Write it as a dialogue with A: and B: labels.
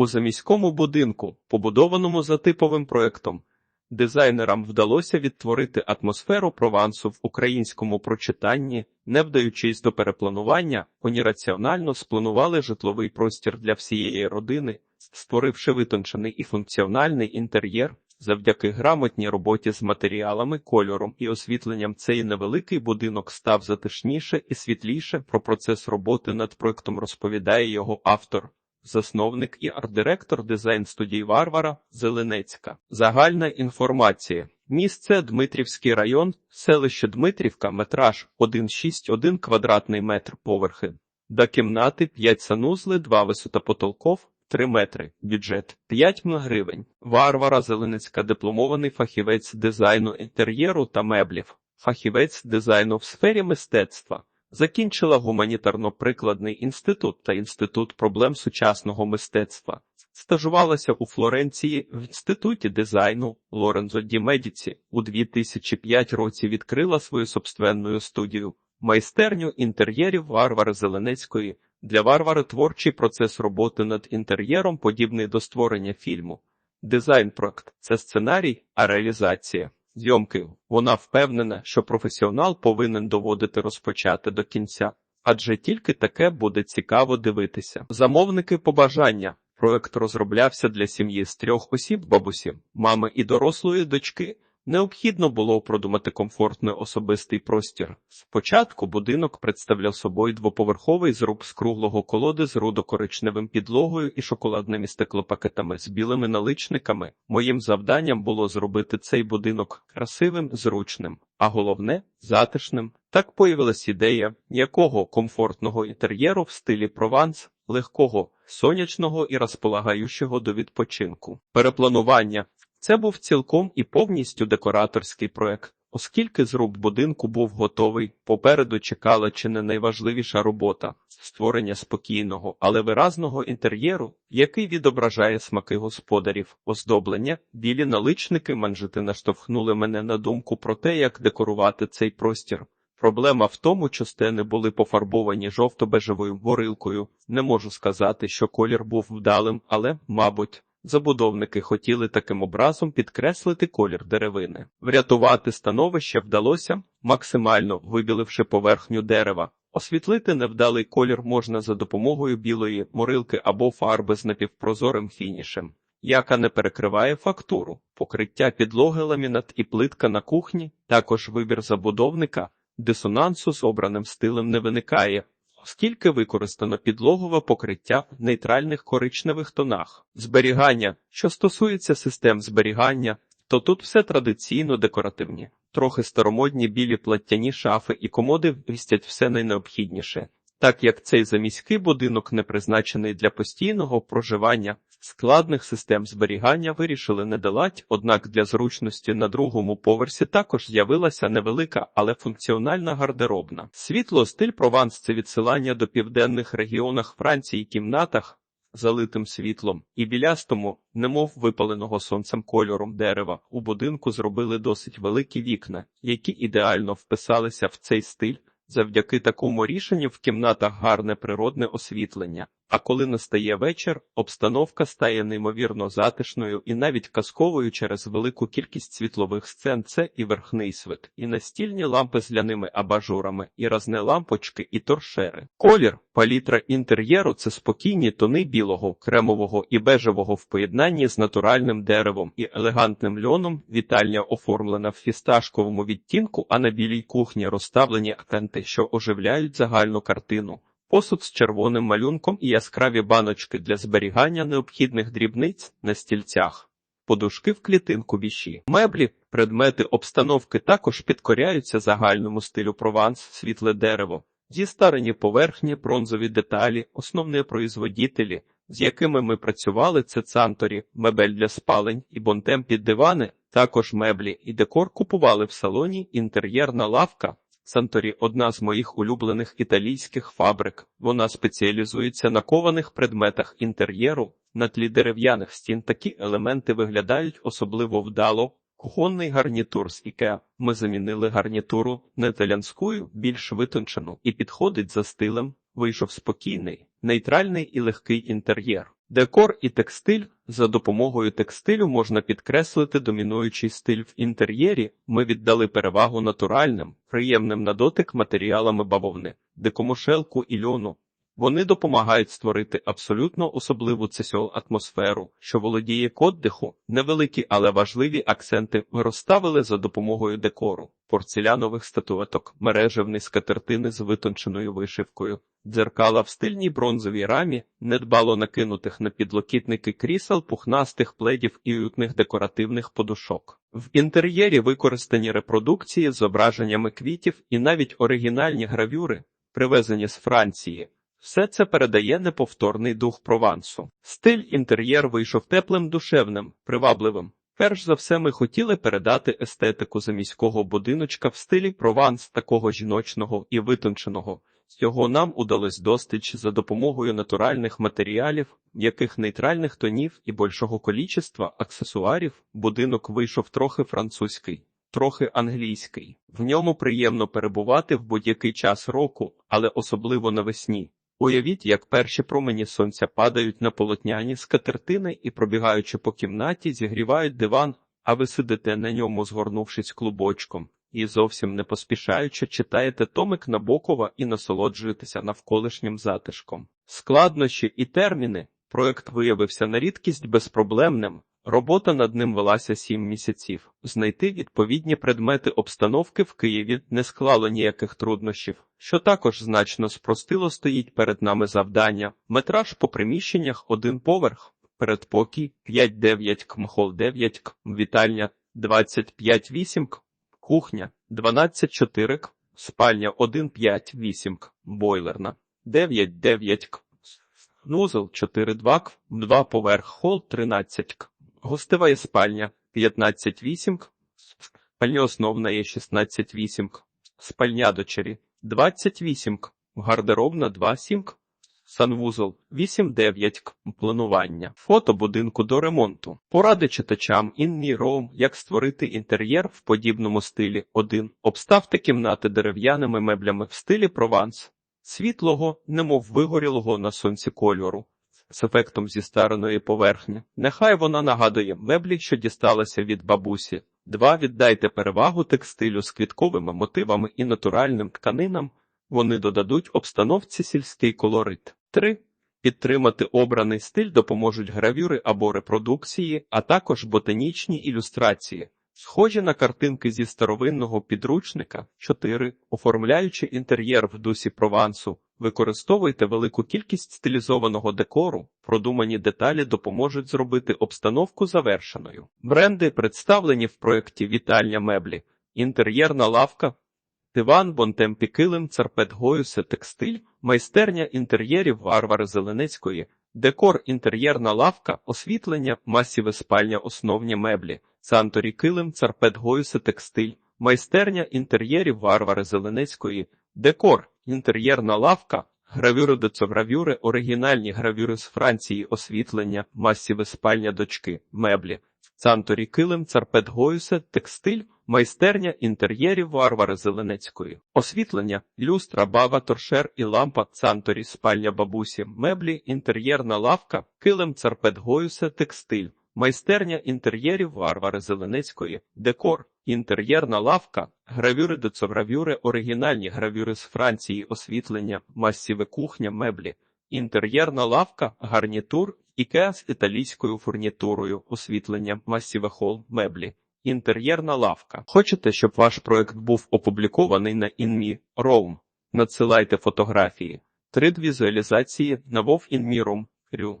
A: У заміському будинку, побудованому за типовим проектом, дизайнерам вдалося відтворити атмосферу Провансу в українському прочитанні, не вдаючись до перепланування, вони раціонально спланували житловий простір для всієї родини, створивши витончений і функціональний інтер'єр. Завдяки грамотній роботі з матеріалами, кольором і освітленням цей невеликий будинок став затишніше і світліше. Про процес роботи над проектом розповідає його автор, засновник і арт-директор дизайн-студії Варвара Зеленецька. Загальна інформація. Місце Дмитрівський район, селище Дмитрівка, метраж 1,61 квадратний метр поверхи. До кімнати 5 санузли, 2 висота потолков, 3 метри. Бюджет 5 м гривень. Варвара Зеленецька, дипломований фахівець дизайну інтер'єру та меблів, фахівець дизайну в сфері мистецтва. Закінчила гуманітарно-прикладний інститут та інститут проблем сучасного мистецтва. Стажувалася у Флоренції в інституті дизайну Лорензо Ді Медіці. У 2005 році відкрила свою собственну студію майстерню інтер'єрів Варвари Зеленецької. Для Варвари творчий процес роботи над інтер'єром подібний до створення фільму. Дизайн-проект це сценарій, а реалізація зйомки. Вона впевнена, що професіонал повинен доводити розпочати до кінця, адже тільки таке буде цікаво дивитися. Замовники побажання. Проект розроблявся для сім'ї з трьох осіб бабусі, мами і дорослої дочки. Необхідно було продумати комфортний особистий простір. Спочатку будинок представляв собою двоповерховий зруб з круглого колоди з рудокоричневим підлогою і шоколадними стеклопакетами з білими наличниками. Моїм завданням було зробити цей будинок красивим, зручним, а головне затишним. Так появилась ідея якого комфортного інтер'єру в стилі Прованс, легкого, сонячного і розполагаючого до відпочинку. Перепланування це був цілком і повністю декораторський проект. Оскільки зруб будинку був готовий, попереду чекала чи не найважливіша робота створення спокійного, але виразного інтер'єру, який відображає смаки господарів, оздоблення, білі наличники манжети наштовхнули мене на думку про те, як декорувати цей простір. Проблема в тому, що стени були пофарбовані жовто-бежевою ворилкою. Не можу сказати, що колір був вдалим, але, мабуть, Забудовники хотіли таким образом підкреслити колір деревини. Врятувати становище вдалося, максимально вибіливши поверхню дерева. Освітлити невдалий колір можна за допомогою білої морилки або фарби з напівпрозорим фінішем, яка не перекриває фактуру, покриття підлоги ламінат і плитка на кухні, також вибір забудовника, дисонансу з обраним стилем не виникає оскільки використано підлогове покриття в нейтральних коричневих тонах. Зберігання, що стосується систем зберігання, то тут все традиційно декоративні, трохи старомодні білі платтяні шафи і комоди вмістять все найнеобхідніше. Так як цей заміський будинок не призначений для постійного проживання, складних систем зберігання вирішили не долать, однак для зручності на другому поверсі також з'явилася невелика, але функціональна гардеробна. Світло стиль Прованс це відсилання до південних регіонах Франції кімнатах, залитим світлом, і білястому, немов випаленого сонцем кольором дерева, у будинку зробили досить великі вікна, які ідеально вписалися в цей стиль. Завдяки такому рішенню в кімнатах гарне природне освітлення, а коли настає вечір, обстановка стає неймовірно затишною і навіть казковою через велику кількість світлових сцен. Це і верхний світ, і настільні лампи з ляними абажурами, і разне лампочки, і торшери. Колір, палітра інтер'єру це спокійні тони білого, кремового і бежевого в поєднанні з натуральним деревом і елегантним льоном. Вітальня оформлена в фісташковому відтінку, а на білій кухні розставлені акценти, що оживляють загальну картину посуд з червоним малюнком і яскраві баночки для зберігання необхідних дрібниць на стільцях, подушки в клітинку віші, меблі, предмети обстановки також підкоряються загальному стилю прованс, світле дерево, зістарені поверхні, бронзові деталі, основні производителі, з якими ми працювали, це цанторі, мебель для спалень і бонтем під дивани, також меблі і декор купували в салоні, інтер'єрна лавка. Санторі одна з моїх улюблених італійських фабрик. Вона спеціалізується на кованих предметах інтер'єру. На тлі дерев'яних стін такі елементи виглядають особливо вдало. Кухонний гарнітур з Ікеа. Ми замінили гарнітуру не італянською, більш витончену, і підходить за стилем. Вийшов спокійний, нейтральний і легкий інтер'єр. Декор і текстиль за допомогою текстилю можна підкреслити домінуючий стиль в інтер'єрі. Ми віддали перевагу натуральним, приємним на дотик матеріалами бавовни, дикомошелку і льону. Вони допомагають створити абсолютно особливу цесіол атмосферу, що володіє коддиху. Невеликі, але важливі акценти ми розставили за допомогою декору, порцелянових статуеток, мережевні скатертини з витонченою вишивкою, дзеркала в стильній бронзовій рамі, недбало накинутих на підлокітники крісел, пухнастих пледів і уютних декоративних подушок. В інтер'єрі використані репродукції з зображеннями квітів і навіть оригінальні гравюри, привезені з Франції. Все це передає неповторний дух Провансу. Стиль інтер'єр вийшов теплим, душевним, привабливим. Перш за все, ми хотіли передати естетику заміського будиночка в стилі Прованс, такого жіночного і витонченого. Цього нам удалось достич за допомогою натуральних матеріалів, яких нейтральних тонів і більшого колічества аксесуарів будинок вийшов трохи французький, трохи англійський. В ньому приємно перебувати в будь-який час року, але особливо навесні. Уявіть, як перші промені сонця падають на полотняні скатертини і, пробігаючи по кімнаті, зігрівають диван, а ви сидите на ньому, згорнувшись клубочком, і зовсім не поспішаючи читаєте томик Набокова і насолоджуєтеся навколишнім затишком. Складнощі і терміни. Проект виявився на рідкість безпроблемним. Робота над ним велася сім місяців. Знайти відповідні предмети обстановки в Києві не склало ніяких труднощів, що також значно спростило стоїть перед нами завдання. Метраж по приміщеннях один поверх, передпокій 5-9 км, хол 9 км, вітальня 25-8 км, кухня 12-4 км, спальня 1-5-8 км, бойлерна 9-9 км, нузел 4-2 км, 2 поверх, хол 13 км. Гостева є спальня 15-8, спальня основна є 16-8, спальня дочері 28, гардеробна 2-7, санвузол 8-9, планування, фото будинку до ремонту. Поради читачам Room, як створити інтер'єр в подібному стилі 1. Обставте кімнати дерев'яними меблями в стилі Прованс, світлого, немов вигорілого на сонці кольору з ефектом зі стареної поверхні. Нехай вона нагадує меблі, що дісталася від бабусі. Два віддайте перевагу текстилю з квітковими мотивами і натуральним тканинам. Вони додадуть обстановці сільський колорит. Три підтримати обраний стиль допоможуть гравюри або репродукції, а також ботанічні ілюстрації. Схожі на картинки зі старовинного підручника 4. оформляючи інтер'єр в дусі провансу, використовуйте велику кількість стилізованого декору, продумані деталі допоможуть зробити обстановку завершеною. Бренди представлені в проєкті Вітальня меблі, інтер'єрна лавка, диван, бонтемпі килим, царпет Гоюсе, текстиль, майстерня інтер'єрів Варвари Зеленецької, декор, інтер'єрна лавка, освітлення, масіве спальня, основні меблі. Санторі килим, царпет Гоюсе, текстиль, майстерня інтер'єрів Варвари Зеленецької, декор, інтер'єрна лавка, гравюри децогравюри, оригінальні гравюри з Франції, освітлення, масіве спальня дочки, меблі, Санторі килим, царпет Гоюсе, текстиль, майстерня інтер'єрів Варвари Зеленецької, освітлення, люстра, бава, торшер і лампа, Санторі, спальня бабусі, меблі, інтер'єрна лавка, килим, царпет Гоюсе, текстиль. Майстерня інтер'єрів Варвари Зеленецької, декор, інтер'єрна лавка, гравюри децогравюри, оригінальні гравюри з Франції, освітлення, масіве кухня, меблі, інтер'єрна лавка, гарнітур, ікеа з італійською фурнітурою, освітлення, масіве хол, меблі, інтер'єрна лавка. Хочете, щоб ваш проект був опублікований на InMe Roam? Надсилайте фотографії. Трид візуалізації на WoW Roam. Рю.